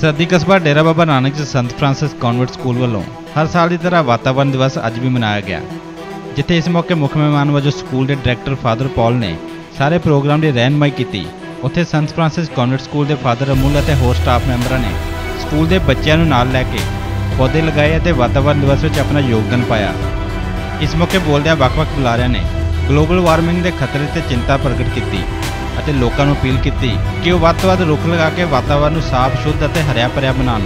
ਸਰਦੀ ਕਸਬਾ ਡੇਰਾ ਬਾਬਾ ਨਾਨਕ ਚ ਸੰਤ ਫ੍ਰਾਂਸਿਸ ਕਨਵੈਂਟ ਸਕੂਲ ਵੱਲੋਂ ਹਰ ਸਾਲ ਦੀ ਤਰ੍ਹਾਂ ਵਾਤਾਵਰਣ ਦਿਵਸ ਅੱਜ ਵੀ ਮਨਾਇਆ ਗਿਆ। ਜਿੱਥੇ ਇਸ ਮੌਕੇ ਮੁੱਖ ਮਹਿਮਾਨ ਵਜੋਂ ਸਕੂਲ ਦੇ ਡਾਇਰੈਕਟਰ ਫਾਦਰ ਪੌਲ ਨੇ ਸਾਰੇ ਪ੍ਰੋਗਰਾਮ ਦੀ ਰਹਿਨਮਾਈ ਕੀਤੀ। ਉੱਥੇ ਸੰਤ ਫ੍ਰਾਂਸਿਸ ਕਨਵੈਂਟ ਸਕੂਲ ਦੇ ਫਾਦਰ ਅਮੁੱਲ ਅਤੇ ਹੋਰ ਸਟਾਫ ਮੈਂਬਰਾਂ ਨੇ ਸਕੂਲ ਦੇ ਬੱਚਿਆਂ ਨੂੰ ਨਾਲ ਲੈ ਕੇ ਪੌਦੇ ਲਗਾਏ ਅਤੇ ਵਾਤਾਵਰਣ ਦਿਵਸ ਵਿੱਚ ਆਪਣਾ ਯੋਗਦਾਨ ਪਾਇਆ। ਇਸ ਮੌਕੇ ਬੋਲਦਿਆਂ ਵੱਖ-ਵੱਖ ਬੁਲਾਰਿਆਂ ਨੇ ਗਲੋਬਲ ਵਾਰਮਿੰਗ ਦੇ ਖਤਰੇ ਤੇ ਚਿੰਤਾ ਪ੍ਰਗਟ ਕੀਤੀ। ਅਤੇ ਲੋਕਾਂ ਨੂੰ ਅਪੀਲ ਕੀਤੀ ਕਿ ਉਹ ਵੱਧ ਤੋਂ ਵੱਧ ਰੁੱਖ ਲਗਾ ਕੇ ਵਾਤਾਵਰਣ ਨੂੰ ਸਾਫ਼, ਸ਼ੁੱਧ ਅਤੇ ਹਰਿਆ ਭਰਿਆ ਬਣਾਉਣ।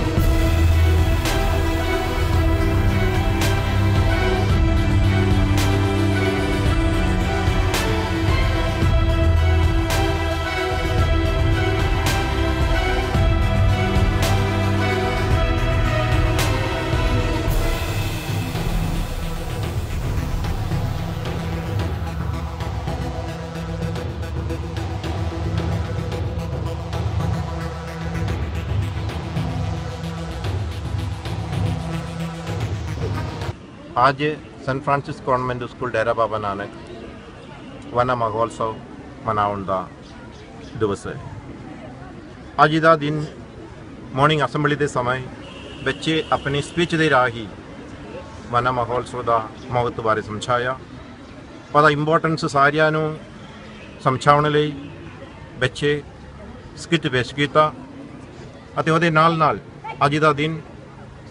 ਅੱਜ saint Francis convent school Dera Baba Nanak ਵਨਾ ਮਹੋਤਸਵ ਮਨਾਉਣ ਦਾ ਦਿਵਸ ਹੈ ਅੱਜ ਦਾ ਦਿਨ ਮਾਰਨਿੰਗ ਅਸੈਂਬਲੀ ਦੇ ਸਮੇਂ ਬੱਚੇ ਆਪਣੀ ਸਪੀਚ ਦੇ ਰਾਹੀਂ ਵਨਾ ਮਹੋਤਸਵ ਦਾ ਮਹੱਤਵ ਬਾਰੇ ਸਮਝਾਇਆ ਉਹਦਾ ਇੰਪੋਰਟੈਂਸ ਸਾਰਿਆਂ ਨੂੰ ਸਮਝਾਉਣ ਲਈ ਬੱਚੇ ਸਕਿੱਟ ਪੇਸ਼ ਕੀਤਾ ਅਤੇ ਉਹਦੇ ਨਾਲ ਨਾਲ ਅੱਜ ਦਾ ਦਿਨ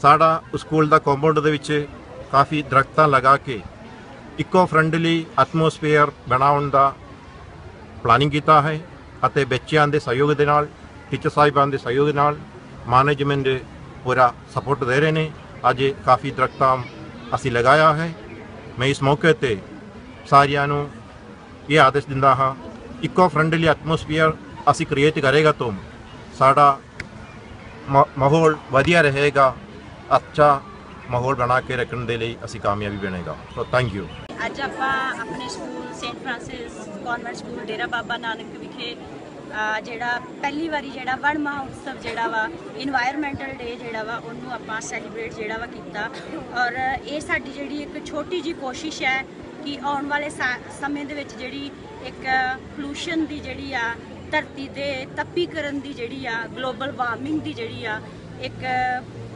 ਸਾਡਾ ਸਕੂਲ ਦਾ ਕੰਪਾਊਂਡ ਦੇ ਵਿੱਚ ਕਾਫੀ ਦਰਖਤਾਂ ਲਗਾ ਕੇ ਇਕੋ ਫ੍ਰੈਂਡਲੀ ਐਟਮੋਸਫੇਅਰ ਬਣਾਉਣ ਦਾ ਪਲਾਨਿੰਗ ਕੀਤਾ ਹੈ ਅਤੇ ਬੱਚਿਆਂ ਦੇ ਸਹਿਯੋਗ ਦੇ ਨਾਲ ਟੀਚਰ ਸਾਹਿਬਾਨ ਦੇ ਸਹਿਯੋਗ ਦੇ ਨਾਲ ਮੈਨੇਜਮੈਂਟ ਦੇ ਪੂਰਾ ਸਪੋਰਟ ਦੇ ਰਹੇ ਨੇ। ਅੱਜ ਕਾਫੀ ਦਰਖਤਾਂ ਅਸੀਂ ਲਗਾਇਆ ਹੈ। ਮੈਂ ਇਸ ਮੌਕੇ ਤੇ ਸਾਰਿਆਂ ਨੂੰ ਇਹ ਆਦੇਸ਼ ਦਿੰਦਾ ਹਾਂ ਇਕੋ ਫ੍ਰੈਂਡਲੀ ਐਟਮੋਸਫੇਅਰ ਅਸੀਂ ਕ੍ਰੀਏਟ ਕਰੇਗਾ ਤਾਂ ਸਾਡਾ ਮ- ਮਾਹੌਲ ਵਧੀਆ ਰਹੇਗਾ, ਅੱਛਾ ਮਾਹੌਲ ਬਣਾ ਕੇ ਰੱਖਣ ਦੇ ਲਈ ਅਸੀਂ ਕਾਮਯਾਬੀ ਬਣੇਗਾ। ਸੋ ਥੈਂਕ ਯੂ ਅੱਜ ਆਪਾਂ ਆਪਣੇ school saint Francis convent school, Dera Baba Nanak ਵਿਖੇ ਜਿਹੜਾ ਪਹਿਲੀ ਵਾਰੀ ਜਿਹੜਾ ਵਣ ਮਹਾਉਤਸਵ ਜਿਹੜਾ ਵਾ এনवायरमेंटਲ ਡੇ ਜਿਹੜਾ ਵਾ, ਉਹਨੂੰ ਆਪਾਂ ਸੈਲੀਬ੍ਰੇਟ ਜਿਹੜਾ ਵਾ ਕੀਤਾ। ਔਰ ਇਹ ਸਾਡੀ ਜਿਹੜੀ ਇੱਕ ਛੋਟੀ ਜੀ ਕੋਸ਼ਿਸ਼ ਹੈ ਕਿ ਆਉਣ ਵਾਲੇ ਸਮੇਂ ਦੇ ਵਿੱਚ ਜਿਹੜੀ ਇੱਕ ਫਲੂਸ਼ਨ ਦੀ ਜਿਹੜੀ ਆ, ਧਰਤੀ ਦੇ ਤੱਪੀਕਰਨ ਦੀ ਜਿਹੜੀ ਆ ਗਲੋਬਲ ਵਾਰਮਿੰਗ ਦੀ ਜਿਹੜੀ ਆ, ਇੱਕ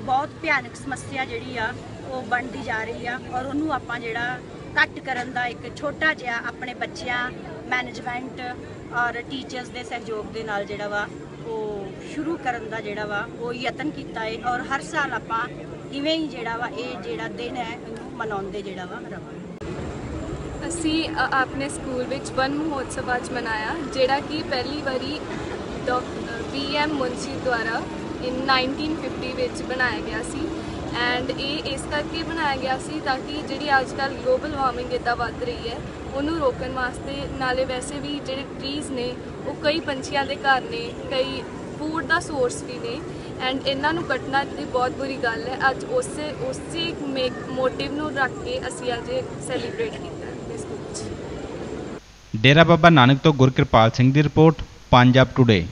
ਬਹੁਤ ਭਿਆਨਕ ਸਮੱਸਿਆ ਜਿਹੜੀ ਆ, ਉਹ ਬਣਦੀ ਜਾ ਰਹੀ ਆ ਔਰ ਉਹਨੂੰ ਆਪਾਂ ਜਿਹੜਾ ਘੱਟ ਕਰਨ ਦਾ ਇੱਕ ਛੋਟਾ ਜਿਹਾ ਆਪਣੇ ਬੱਚਿਆਂ ਮੈਨੇਜਮੈਂਟ ਔਰ ਟੀਚਰਸ ਦੇ ਸਹਿਯੋਗ ਦੇ ਨਾਲ ਜਿਹੜਾ ਵਾ, ਉਹ ਸ਼ੁਰੂ ਕਰਨ ਦਾ ਜਿਹੜਾ ਵਾ, ਉਹ ਯਤਨ ਕੀਤਾ ਹੈ ਔਰ ਹਰ ਸਾਲ ਆਪਾਂ ਇਵੇਂ ਹੀ ਜਿਹੜਾ ਵਾ, ਇਹ ਜਿਹੜਾ ਦਿਨ ਹੈ, ਇਹਨੂੰ ਮਨਾਉਂਦੇ ਜਿਹੜਾ ਵਾ, ਰਵਾਂਗੇ। ਅਸੀਂ ਆਪਣੇ ਸਕੂਲ ਵਿੱਚ ਵਨ ਮਹੋਤਸਵ ਅੱਜ ਮਨਾਇਆ, ਜਿਹੜਾ ਕਿ ਪਹਿਲੀ ਵਾਰੀ ਵੀ ਐਮ ਮੁੰਸ਼ੀ ਦੁਆਰਾ ਇਨ 1950 ਵਿੱਚ ਬਣਾਇਆ ਗਿਆ ਸੀ। ਐਂਡ ਇਹ ਇਸ ਕਰਕੇ ਬਣਾਇਆ ਗਿਆ ਸੀ ਤਾਂ ਕਿ ਜਿਹੜੀ ਅੱਜ ਕੱਲ ਗਲੋਬਲ ਵਾਰਮਿੰਗ ਇੱਦਾਂ ਵੱਧ ਰਹੀ ਹੈ, ਉਹਨੂੰ ਰੋਕਣ ਵਾਸਤੇ ਨਾਲੇ ਵੈਸੇ ਵੀ ਜਿਹੜੇ ਟਰੀਜ਼ ਨੇ, ਉਹ ਕਈ ਪੰਛੀਆਂ ਦੇ ਘਰ ਨੇ, ਕਈ ਫੂਡ ਦਾ ਸੋਰਸ ਵੀ ਨੇ। ਐਂਡ ਇਹਨਾਂ ਨੂੰ ਕੱਟਣਾ ਤੇ ਬਹੁਤ ਬੁਰੀ ਗੱਲ ਹੈ। ਅੱਜ ਉਸੇ ਉਸੇ ਮੋਟਿਵ ਨੂੰ ਰੱਖ ਕੇ ਅਸੀਂ ਅੱਜ ਸੈਲੀਬ੍ਰੇਟ ਕੀਤਾ ਹੈ ਸਕੂਲ ਡੇਰਾ ਬਾਬਾ ਨਾਨਕ ਤੋਂ ਗੁਰਕਿਰਪਾਲ ਸਿੰਘ ਦੀ ਰਿਪੋਰਟ, ਪੰਜਾਬ ਟੁਡੇ